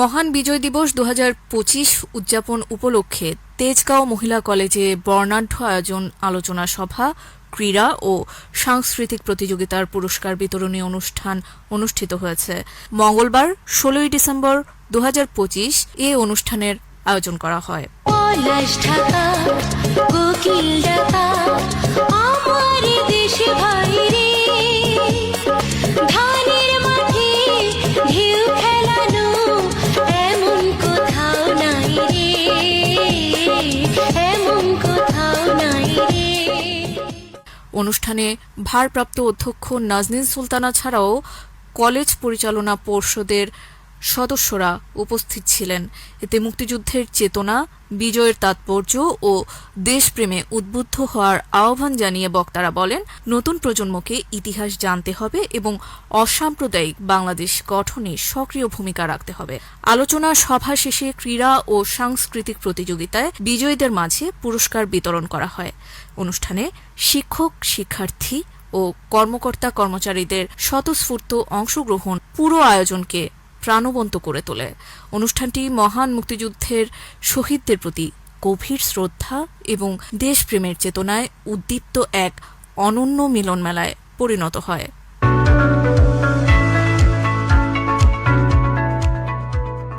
মহান বিজয় দিবস দু হাজার পঁচিশ উদযাপন উপলক্ষে তেজগাঁও মহিলা কলেজে বর্ণাঢ্য আয়োজন আলোচনা সভা, ক্রীড়া ও সাংস্কৃতিক প্রতিযোগিতার পুরস্কার বিতরণী অনুষ্ঠান অনুষ্ঠিত হয়েছে। মঙ্গলবার, ষোলোই ডিসেম্বর দুহাজার পঁচিশ এ অনুষ্ঠানের আয়োজন করা হয়। অনুষ্ঠানে ভারপ্রাপ্ত অধ্যক্ষ নাজনীন সুলতানা ছাড়াও কলেজ পরিচালনা পর্ষদের সদস্যরা উপস্থিত ছিলেন। এতে মুক্তিযুদ্ধের চেতনা, বিজয়ের তাৎপর্য ও দেশপ্রেমে উদ্বুদ্ধ হওয়ার আহ্বান জানিয়ে বক্তারা বলেন, নতুন প্রজন্মকে ইতিহাস জানতে হবে এবং অসাম্প্রদায়িক বাংলাদেশ গঠনে সক্রিয় ভূমিকা রাখতে হবে। আলোচনা সভা শেষে ক্রীড়া ও সাংস্কৃতিক প্রতিযোগিতায় বিজয়ীদের মাঝে পুরস্কার বিতরণ করা হয়। অনুষ্ঠানে শিক্ষক, শিক্ষার্থী ও কর্মকর্তা কর্মচারীদের স্বতঃস্ফূর্ত অংশগ্রহণ পুরো আয়োজনকে প্রাণবন্ত করে তোলে। অনুষ্ঠানটি মহান মুক্তিযুদ্ধের শহীদদের প্রতি গভীর শ্রদ্ধা এবং দেশপ্রেমের চেতনায় উদ্দীপ্ত এক অনন্য মিলনমেলায় পরিণত হয়।